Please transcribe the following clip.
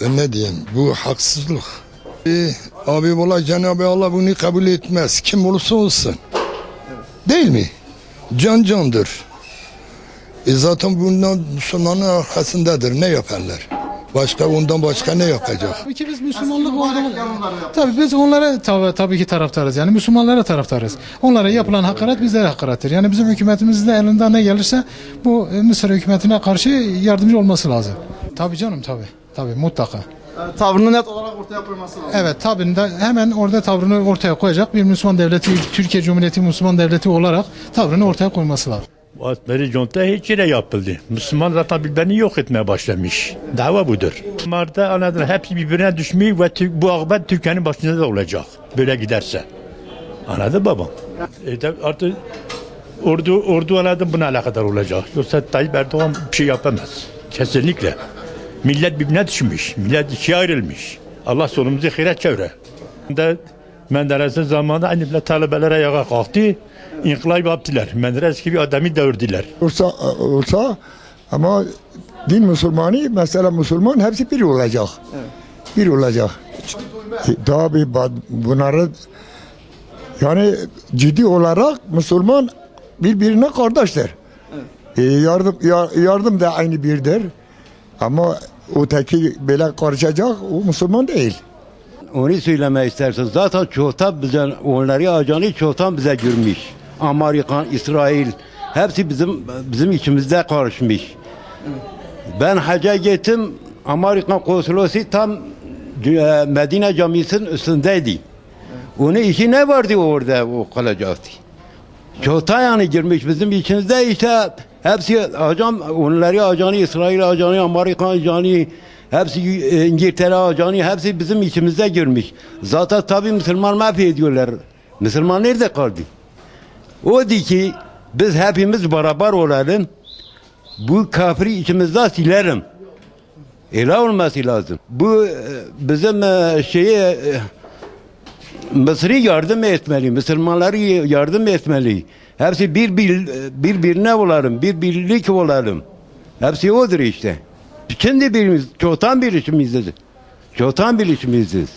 Ne diyeyim bu haksızlık. Ee, abi valla Cenab-ı Allah bunu kabul etmez. Kim olursa olsun. Değil mi? Can candır. E zaten bundan Müslümanın arkasındadır. Ne yaparlar? Başka ondan başka ne yapacak? Tabii ki biz Müslümanlık olduğumuz... Tabii biz onlara tabii, tabii ki taraftarız. Yani Müslümanlara taraftarız. Onlara yapılan hakaret bizlere hakarettir. Yani bizim hükümetimizde elinden ne gelirse bu e, Mısır hükümetine karşı yardımcı olması lazım. Tabii canım tabii. Tabii mutlaka. Tavrını net olarak ortaya koyması lazım. Evet tabii de hemen orada tavrını ortaya koyacak bir Müslüman devleti, Türkiye Cumhuriyeti Müslüman devleti olarak tavrını ortaya koyması lazım. Atları conta hiç yere yapıldı. Müslüman zaten birbirini yok etmeye başlamış. Dava budur. Mart'ta anladın hepsi birbirine düşmüş ve bu akıbet Türkiye'nin başında da olacak. Böyle giderse. Anladın babam? E de artık ordu, ordu anladın buna alakadar olacak. Yoksa Tayyip Erdoğan bir şey yapamaz. Kesinlikle. Millet birbirine düşmüş. Millet ikiye ayrılmış. Allah sonumuzu hayra çevre. De Menderes'in zamanında aynı bile talebeler ayağa kalktı. İnkılap yaptılar. Menderes gibi adamı dövdüler. olsa olsa ama din Müslümanı mesela Müslüman hepsi bir olacak. Bir olacak. E, Tabi bunları yani ciddi olarak Müslüman birbirine kardeşler. E, yardım ya- yardım da aynı birdir. Ama öteki böyle karışacak o Müslüman değil. Onu söylemek istersen zaten çoktan bize onları ajanı çoktan bize girmiş. Amerikan, İsrail hepsi bizim bizim içimizde karışmış. Ben hacca gittim Amerikan konsolosu tam e, Medine Camisi'nin üstündeydi. Onun işi ne vardı orada o kalacaktı. Çoktan yani girmiş bizim içimizde işte hepsi ajan, onları ajanı, İsrail ajanı, Amerikan ajanı, hepsi e, İngiltere ajanı, hepsi bizim içimizde girmiş. Zaten tabii Müslüman mahvediyorlar. Müslüman nerede kaldı? O di ki biz hepimiz beraber olalım. Bu kafiri içimizde silerim. Öyle olması lazım. Bu e, bizim e, şeyi e, Mısır'ı yardım etmeli, Müslümanları yardım etmeli. Hepsi bir, bir birbirine olalım, bir birlik olalım. Hepsi odur işte. Şimdi birimiz, çoktan birleşimizdir. Çoktan birleşimizdir.